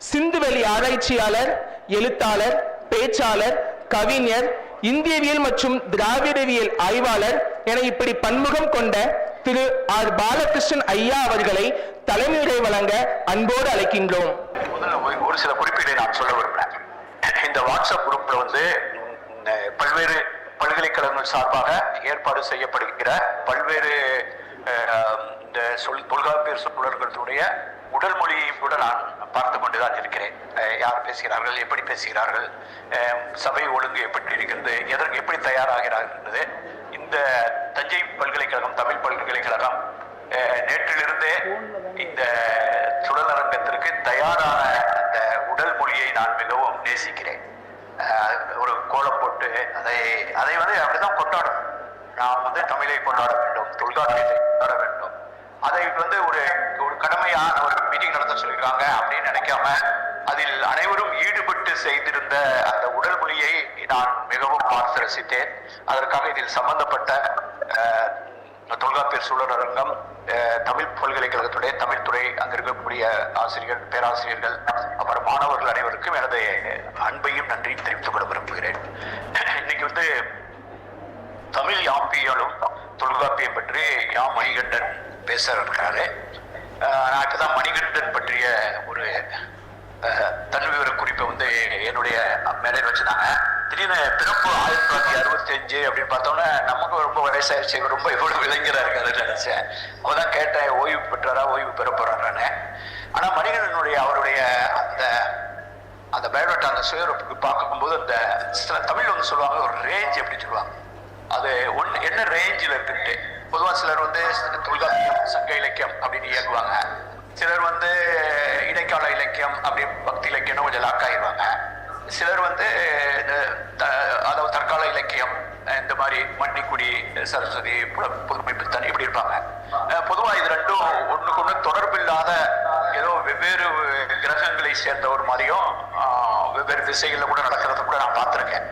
சிந்துவெளி ஆராய்ச்சியாளர் எழுத்தாளர் பேச்சாளர் கவிஞர் இந்தியவியல் மற்றும் திராவிடவியல் ஆய்வாளர் என இப்படி பன்முகம் கொண்ட திரு ஆர் பாலகிருஷ்ணன் ஐயா அவர்களை தலைமையுரை வழங்க அன்போடு அழைக்கின்றோம். ஒரு- சில குறிப்பீடை நான் சொல்ல விரும்புகிறேன். இந்த வாட்ஸ்அப் குரூப்ல வந்து பல்வேறு பல்கலைக்கழகங்கள் சார்பாக ஏற்பாடு செய்யப்படுகிற பல்வேறு இந்த சொல் தொல்காப்பியர் சொற்றொடர்களுடைய உடல் மொழியை நான் பார்த்து கொண்டுதான் இருக்கிறேன். யார் பேசுகிறார்கள் எப்படி பேசுகிறார்கள் சபை ஒழுங்கு எப்படி இருக்கிறது எதற்கு எப்படி தயாராகிறார்கள் என்பது இந்த தஞ்சை பல்கலைக்கழகம் தமிழ் பல்கலைக்கழகம் நேற்றிலிருந்தே இந்த சுழலரங்கத்திற்கு தயாரான அந்த உடல் மொழியை நான் மிகவும் நேசிக்கிறேன். ஒரு கோலம் போட்டு அதை அதை வந்து அப்படிதான் கொண்டாடும் நாம் வந்து தமிழை கொண்டாட வேண்டும் தொல்காப்பியத்தை கொண்டாட வேண்டும். அதை வந்து ஒரு ஒரு கடமையான ஒரு மீட்டிங் நடத்த சொல்லியிருக்காங்க அப்படின்னு நினைக்காம அதில் அனைவரும் ஈடுபட்டு செய்திருந்த அந்த உடல் மொழியை நான் மிகவும் பார்த்து ரசித்தேன் அதற்காக இதில் சம்பந்தப்பட்ட தொல்காப்பியர் சூழலரங்கம் தமிழ் பல்கலைக்கழகத்துடைய தமிழ் துறை அங்கிருக்கக்கூடிய ஆசிரியர்கள் பேராசிரியர்கள் அப்புறம் மாணவர்கள் அனைவருக்கும் எனது அன்பையும் நன்றியும் தெரிவித்துக் கொள்ள விரும்புகிறேன். இன்னைக்கு வந்து தமிழ் யாப்பியலும் தொல்காப்பியம் பற்றி யாம் மணிகண்டன் பேச இருக்கிறாரு. அஹ், நான் மணிகண்டன் பற்றிய ஒரு தன்விவர குறிப்பை வந்து என்னுடைய மேடையில் வச்சுருந்தாங்க திடீர்னு பிறப்பு ஆயிரத்தி தொள்ளாயிரத்தி அறுபத்தி அஞ்சு அப்படின்னு பார்த்தோன்னே நமக்கு ரொம்ப வயசாயிருச்சு இவர் ரொம்ப இவ்வளவு இளைஞராக இருக்காருன்னு நினைச்சேன். தான் கேட்டேன் ஓய்வு பெற்றாரா ஓய்வு பெற போறாரான்னு ஆனால் மணிகண்டனுடைய அவருடைய அந்த அந்த பயோடேட்டா அந்த சுயரப்புக்கு பார்க்கும்போது அந்த சில தமிழ் வந்து சொல்லுவாங்க ஒரு ரேஞ்ச் எப்படி சொல்லுவாங்க. அது ஒன்று என்ன ரேஞ்சில் இருக்குன்ட்டு. பொதுவாக சிலர் வந்து தொல்காப்பியம் சங்க இலக்கியம் அப்படின்னு இயங்குவாங்க. சிலர் வந்து இடைக்கால இலக்கியம் அப்படி பக்தி இலக்கியம்னு கொஞ்சம் லாக் ஆயிடுவாங்க. சிலர் வந்து அதாவது தற்கால இலக்கியம் இந்த மாதிரி மன்னிக்குடி சரஸ்வதி புல புதுமை பித்தன் இப்படி இருப்பாங்க. பொதுவாக இது ரெண்டும் ஒன்றுக்கு ஒன்று தொடர்பில்லாத ஏதோ வெவ்வேறு கிரகங்களை சேர்ந்த ஒரு மாதிரியும் வெவ்வேறு திசைகளில் கூட நடக்கிறத கூட நான் பார்த்துருக்கேன்.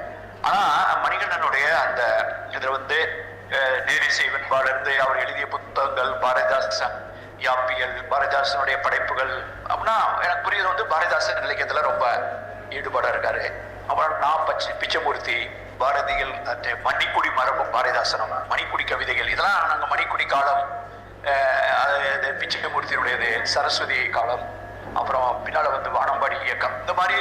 ஆனா மணிகண்டனுடைய அந்த இதுல வந்து அஹ், நேரிசை அவர் எழுதிய புத்தகங்கள் பாரதிதாசன் யாப்பியல் பாரதிதாசனுடைய படைப்புகள். அப்படின்னா எனக்கு புரியுது வந்து பாரதிதாசன் இலக்கியத்தில் ரொம்ப ஈடுபாடாக இருக்காரு. அப்புறம் நான் பச்சை பிச்சமூர்த்தி பாரதியில் மணிக்குடி மரபும் பாரதிதாசனம் மணிக்குடி கவிதைகள். இதெல்லாம் நாங்கள் மணிக்குடி காலம் அது பிச்சைமூர்த்தியினுடையது சரஸ்வதி காலம் அப்புறம் பின்னால் வந்து வானம்பாடி இயக்கம். இந்த மாதிரி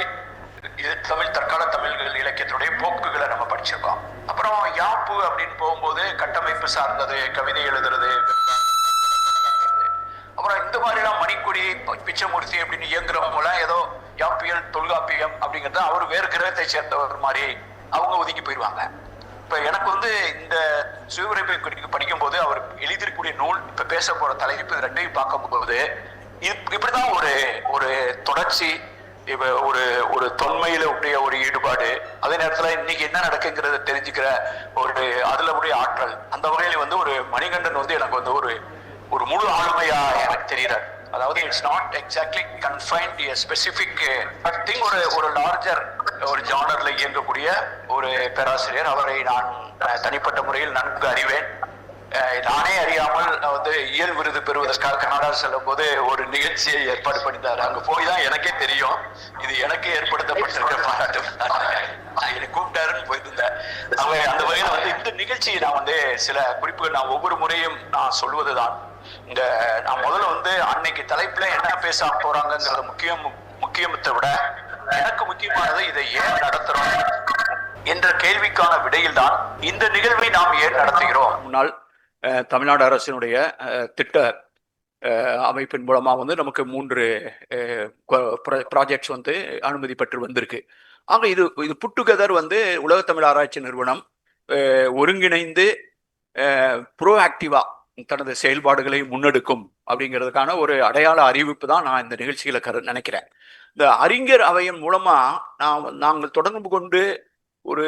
இது தமிழ் தற்கால தமிழ்கள் இலக்கியத்தினுடைய போக்குகளை நம்ம படிச்சிருக்கோம். அப்புறம் யாப்பு அப்படின்னு போகும்போது கட்டமைப்பு சார்ந்தது கவிதை எழுதுறது அப்புறம் இந்த மாதிரிலாம் மணிக்குடி பிச்சைமூர்த்தி அப்படின்னு இயங்குறவங்களாம் ஏதோ யாப்பியல் தொல்காப்பியம் அப்படிங்கிறது அவர் வேறு கிரகத்தை சேர்ந்தவர் மாதிரி அவங்க ஒதுங்கி போயிடுவாங்க. இப்போ எனக்கு வந்து இந்த சிவபிரபை குறிப்பு படிக்கும்போது அவர் எழுதியிருக்கக்கூடிய நூல் இப்போ பேச போகிற தலைப்பு இது ரெண்டையும் பார்க்கும்போது இது இப்படிதான் ஒரு ஒரு தொடர்ச்சி இப்ப ஒரு ஒரு தொன்மையில உடைய ஒரு ஈடுபாடு அதே நேரத்துல இன்னைக்கு என்ன நடக்குங்கிறத தெரிஞ்சுக்கிற ஒரு அதுல உடைய ஆற்றல். அந்த வகையில வந்து ஒரு மணிகண்டன் வந்து எனக்கு வந்து ஒரு ஒரு முழு ஆளுமையா எனக்கு தெரிகிறார். அதாவது it's not exactly confined specific specific thing ஒரு ஒரு லார்ஜர் ஒரு ஜானர்ல இயங்கக்கூடிய ஒரு பேராசிரியர். அவரை நான் தனிப்பட்ட முறையில் நன்கு அறிவேன். நானே அறியாமல் நான் வந்து இயல் விருது பெறுவதற்காக கனடா செல்லும் போது ஒரு நிகழ்ச்சியை ஏற்பாடு பண்ணிட்டார் அங்க போய் தான் எனக்கே தெரியும். இது எனக்கு ஏற்படுத்தப்பட்டிருக்க பாராட்டம் என்னை கூப்பிட்டாருன்னு போயிருந்தேன். அவங்க அந்த வகையில வந்து இந்த நிகழ்ச்சியை நான் வந்து சில குறிப்புகள் நான் ஒவ்வொரு முறையும் நான் சொல்வதுதான். இந்த நான் முதல்ல வந்து அன்னைக்கு தலைப்புல என்ன பேச போறாங்கங்கிறது முக்கியம் முக்கியத்தை விட எனக்கு முக்கியமானது இதை ஏன் நடத்துறோம் என்ற கேள்விக்கான விடையில்தான் இந்த நிகழ்வை நாம் ஏன் நடத்துகிறோம். முன்னாள் தமிழ்நாடு அரசினுடைய திட்ட அமைப்பின் மூலமாக வந்து நமக்கு மூன்று ப்ராஜெக்ட்ஸ் வந்து அனுமதி பெற்று வந்திருக்கு. ஆக இது இது புட்டுகெதர் வந்து உலகத்தமிழ் ஆராய்ச்சி நிறுவனம் ஒருங்கிணைந்து ப்ரோஆக்டிவா தனது செயல்பாடுகளை முன்னெடுக்கும் அப்படிங்கிறதுக்கான ஒரு அடையாள அறிவிப்பு தான் நான் இந்த நிகழ்ச்சிகளை கரு நினைக்கிறேன். இந்த அறிஞர் அவையின் மூலமா நான் நாங்கள் தொடர்பு கொண்டு ஒரு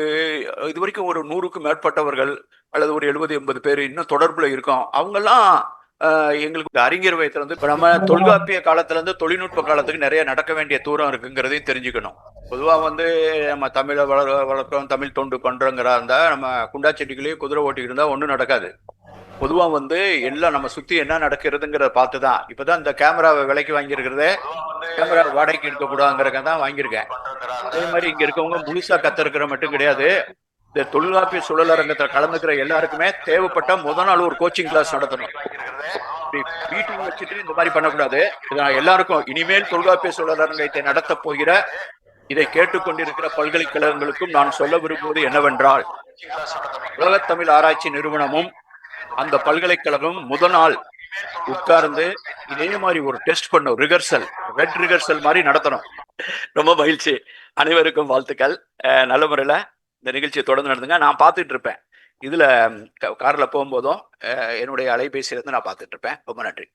இது வரைக்கும் ஒரு நூறுக்கும் மேற்பட்டவர்கள் அல்லது ஒரு எழுபது எண்பது பேர் இன்னும் தொடர்புல இருக்கோம். அவங்கெல்லாம் எங்களுக்கு அறிஞர் வயத்துல இருந்து இப்போ நம்ம தொல்காப்பிய காலத்துல இருந்து தொழில்நுட்ப காலத்துக்கு நிறைய நடக்க வேண்டிய தூரம் இருக்குங்கிறதையும் தெரிஞ்சுக்கணும். பொதுவா வந்து நம்ம தமிழை வளர் வளர்க்கிறோம் தமிழ் தொண்டு பண்றோங்கிறா இருந்தா நம்ம குண்டா செடிகளையும் குதிரை ஓட்டிக்கிட்டு இருந்தா ஒன்றும் நடக்காது. பொதுவா வந்து எல்லாம் நம்ம சுத்தி என்ன நடக்கிறதுங்கிறத பார்த்து தான் இப்பதான் இந்த கேமராவை விலைக்கு வாங்கியிருக்கிறதே கேமரா வாடகைக்கு இருக்கக்கூடாதுங்கிறக்க தான் வாங்கியிருக்கேன். அதே மாதிரி இங்க இருக்கவங்க முழுசா கத்திருக்கிற மட்டும் கிடையாது. இந்த தொழில்காப்பிய அரங்கத்தில் கலந்துக்கிற எல்லாருக்குமே தேவைப்பட்ட முத நாள் ஒரு கோச்சிங் கிளாஸ் நடத்தணும். மீட்டிங் வச்சுட்டு இந்த மாதிரி பண்ணக்கூடாது. இதை நான் எல்லாருக்கும் இனிமேல் தொல்காப்பிய சுழலரங்கத்தை நடத்த போகிற இதை கேட்டுக்கொண்டிருக்கிற பல்கலைக்கழகங்களுக்கும் நான் சொல்ல விரும்புவது என்னவென்றால் உலகத்தமிழ் ஆராய்ச்சி நிறுவனமும் அந்த பல்கலைக்கழகம் முத நாள் உட்கார்ந்து இதே மாதிரி ஒரு டெஸ்ட் பண்ணும் ரிகர்சல் ரெட் ரிகர்சல் மாதிரி நடத்தணும். ரொம்ப மகிழ்ச்சி. அனைவருக்கும் வாழ்த்துக்கள். நல்ல முறையில் இந்த நிகழ்ச்சியை தொடர்ந்து நடந்துங்க. நான் பார்த்துட்டு இருப்பேன் இதுல காரில் கார்ல போகும்போதும் என்னுடைய அலைபேசியில இருந்து நான் பார்த்துட்டு இருப்பேன் ரொம்ப நன்றி.